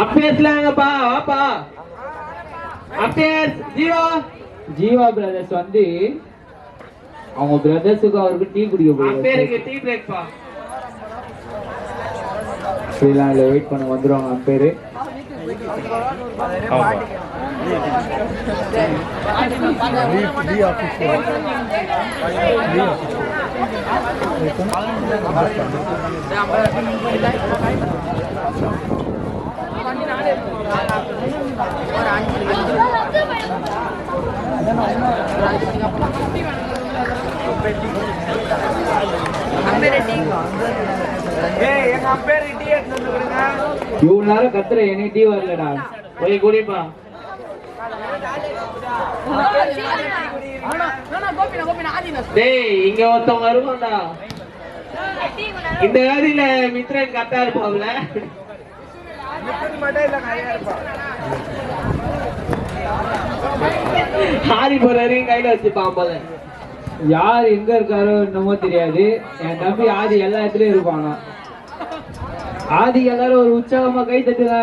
அப்பேஸ்லாங்கப்பா வாப்பா அப்பேஸ் ஜீவா. ஜீவா பிரதர்ஸ் வந்து அவங்க பிரதர்ஸுக்கு அவருக்கு டீ குடிக்க அப்பேருக்கு போயிருக்காங்க டீ பிரேக்ப்பா ஸ்ரீலாண்டில் வெயிட் பண்ண வந்துருவாங்க அம்பேரு ஏய் எங்க அப்பேருக்கு டீ எடுத்து வந்து கொடுங்க இவ்வளவு நேரம் கத்துற எனக்கு டீ வரலடா? போய் குடிப்பா. டேய் இங்க ஒருத்தவங்க வருவான்டா. இந்த வேதியில மித்ரன் கரெக்டா இருப்பாங்களே ஹாரி போற வரைக்கும் கையில வச்சுப்பான் போல யார் எங்க இருக்காரோ என்னமோ தெரியாது. என் தம்பி ஆதி எல்லா இடத்துலயும் இருப்பானா? ஆதி எல்லாரும் ஒரு உற்சாகமா கை தட்டுங்க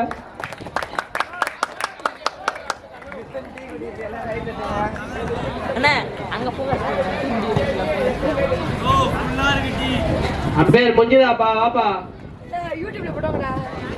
அப்பேர் கொஞ்சதாப்பா வாப்பா.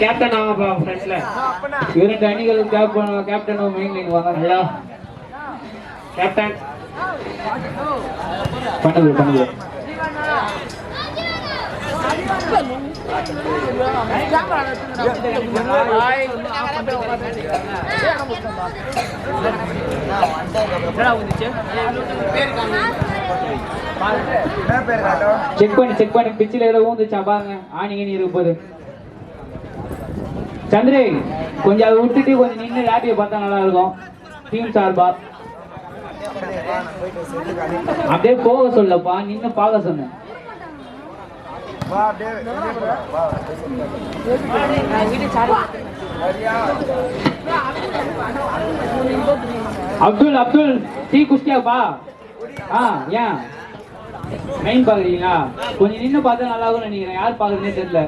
கேப்டன் ஆமாப்பா ஃப்ரெண்ட்ஸ்ல இரண்டு அணிகளும் கேப்டன் மெயின் லைன் வாங்க. ஹலோ கேப்டன் பண்ணுது பண்ணுது செக் பண்ணி செக் பண்ணி. பிச்சில் ஏதோ ஊந்துச்சா பாருங்க. ஆணிங்க நீ இருக்கு போகுது சந்திரே கொஞ்சம் அதை விட்டுட்டு கொஞ்சம் நின்று லேட்டியை பார்த்தா நல்லா இருக்கும் டீம் சார்பா? அப்படியே போக சொல்லப்பா நின்று பார்க்க சொன்னேன். அப்துல் அப்துல் டீ குஸ்டியாப்பா ஆ ஏன்? மெயின் பாக்குறீங்களா கொஞ்சம் நின்று பார்த்தா நல்லா இருக்கும்னு நினைக்கிறேன். யார் பாக்குறதுன்னே தெரியல.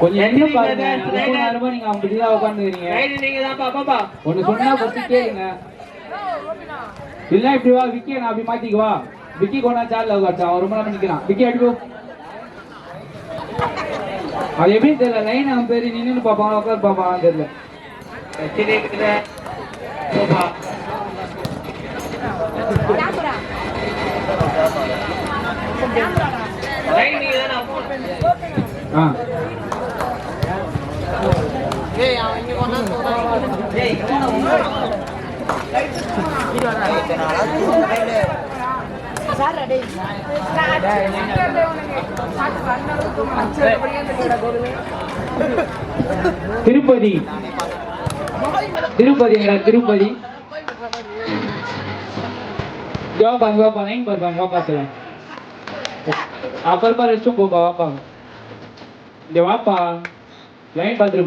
கொஞ்சம் நீங்க அப்படிதான் பாப்பா ஒண்ணு சொன்னா ஃபர்ஸ்ட் கேளுங்க இல்ல இப்படி வா விக்கி நான் அப்படி மாத்திக்குவா விக்கி கொண்டா சார்ல உட்காச்சா அவன் ரொம்ப நேரம் நிக்கிறான். விக்கி அடிக்கோ அது எப்படி தெரியல? லைன் அவன் பேரு நின்னு பாப்பான் உட்கார் பாப்பான் தெரியல. ஆ. திருப்பதி. திருப்பதிங்களா திருப்பதி. வாப்பா இங்க வாப்பா லைன் பாருப்பா இங்க வாப்பா சொல்ல அப்புறமா ரெஸ்ட் ரூம் போப்பா வாப்பா. இங்க வாப்பா. லைன் பார்த்துட்டு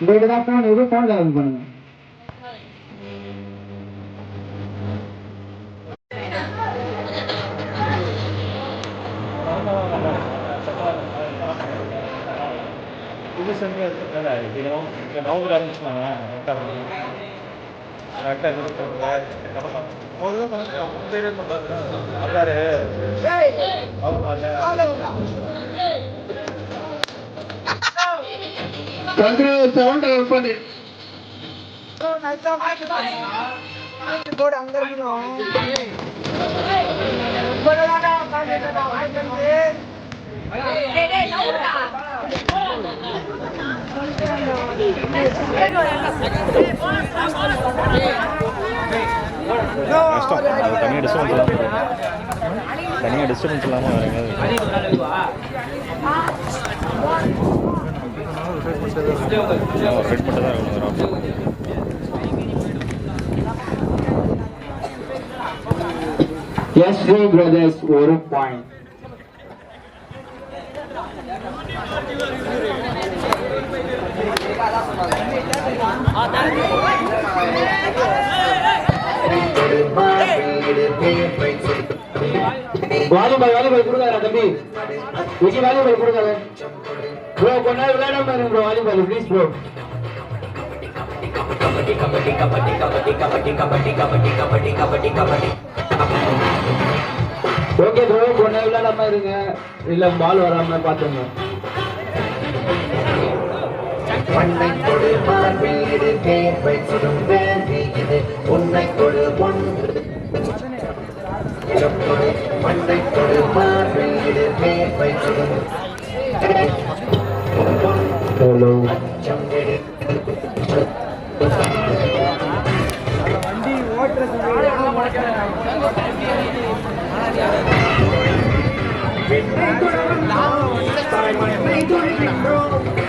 இந்த இடதா ஃபோன் எது ஃபோன் லாகின் பண்ணுங்க. இது செஞ்சு இல்லை இது நோவு ஆரம்பிச்சுனாங்க கரெக்டாக கரெக்டாக ಚಂದ್ರು ಸೌಂಡ್ ಓಪನ್ கஷ்டம் அது தனியாக டிஸ்டர்பன்ஸ் இல்லாமல் தனியாக டிஸ்டர்பன்ஸ் இல்லாமல் Yesterday, brothers were point. Volleyball volleyball ఇప్పుడు కదా తమ్మి విజయ్ వాలీబాల్ ఇప్పుడు కదా தம்பி விக்கி வாலிபால் கொடுக்காத ப்ரோ கொஞ்ச நேரம் விளையாடாம இருங்க bro volleyball please bro okay bro கொஞ்ச நேரம் விளையாடாம இருங்க இல்ல பால் வராம பாத்துங்க பண்ணை கொடு மார்பீடு கேட்பை சுடும் 不错